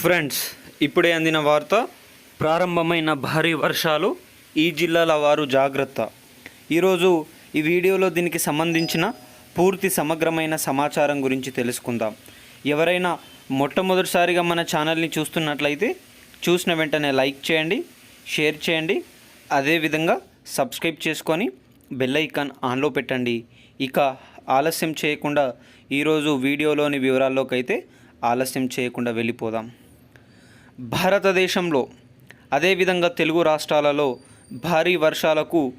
Friends ఇప్పుడే అందిన వార్త ప్రారంభమైన భారీ వర్షాలు ఈ జిల్లాల వారు జాగ్రత్త. ఈరోజు ఈ వీడియోలో దీనికి సంబంధించిన పూర్తి సమగ్రమైన సమాచారం గురించి తెలుసుకుందాం. ఎవరైనా మొట్టమొదటిసారిగా మన ఛానల్ని చూస్తున్నట్లయితే చూసిన వెంటనే లైక్ చేయండి షేర్ చేయండి అదేవిధంగా సబ్స్క్రైబ్ చేసుకొని బెల్ ఐకాన్ ఆన్లో పెట్టండి. ఇక ఆలస్యం చేయకుండా ఈరోజు వీడియోలోని వివరాల్లోకి అయితే ఆలస్యం చేయకుండా వెళ్ళిపోదాం. భారతదేశంలో అదేవిధంగా తెలుగు రాష్ట్రాలలో భారీ వర్షాలకు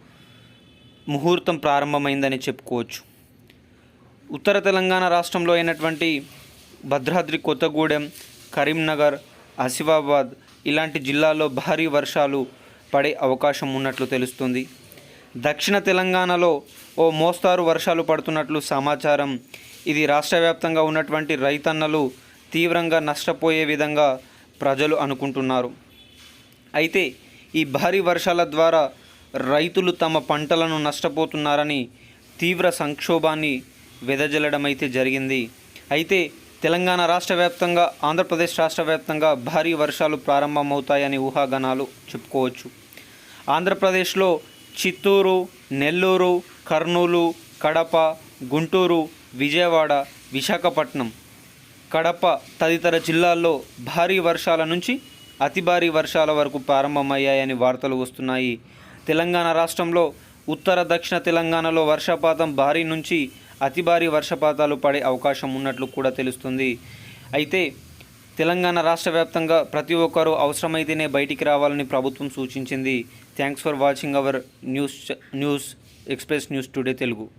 ముహూర్తం ప్రారంభమైందని చెప్పుకోవచ్చు. ఉత్తర తెలంగాణ రాష్ట్రంలో అయినటువంటి భద్రాద్రి కొత్తగూడెం కరీంనగర్ ఆసిఫాబాద్ ఇలాంటి జిల్లాల్లో భారీ వర్షాలు పడే అవకాశం ఉన్నట్లు తెలుస్తుంది. దక్షిణ తెలంగాణలో ఓ మోస్తారు వర్షాలు పడుతున్నట్లు సమాచారం. ఇది రాష్ట్ర వ్యాప్తంగా ఉన్నటువంటి రైతన్నలు తీవ్రంగా నష్టపోయే విధంగా ప్రజలు అనుకుంటున్నారు. అయితే ఈ భారీ వర్షాల ద్వారా రైతులు తమ పంటలను నష్టపోతున్నారని తీవ్ర సంక్షోభాన్ని వెదజల్లడం అయితే జరిగింది. అయితే తెలంగాణ రాష్ట్ర వ్యాప్తంగా ఆంధ్రప్రదేశ్ రాష్ట్ర వ్యాప్తంగా భారీ వర్షాలు ప్రారంభమవుతాయని ఊహాగానాలు చెప్పుకోవచ్చు. ఆంధ్రప్రదేశ్లో చిత్తూరు నెల్లూరు కర్నూలు కడప గుంటూరు విజయవాడ విశాఖపట్నం కడప తదితర జిల్లాల్లో భారీ వర్షాల నుంచి అతి భారీ వర్షాల వరకు ప్రారంభమయ్యాయని వార్తలు వస్తున్నాయి. తెలంగాణ రాష్ట్రంలో ఉత్తర దక్షిణ తెలంగాణలో వర్షపాతం భారీ నుంచి అతి భారీ వర్షపాతాలు పడే అవకాశం ఉన్నట్లు కూడా తెలుస్తుంది. అయితే తెలంగాణ రాష్ట్ర వ్యాప్తంగా ప్రతి ఒక్కరూ అవసరమైతేనే బయటికి రావాలని ప్రభుత్వం సూచించింది. Thanks for watching our news news express news today Telugu.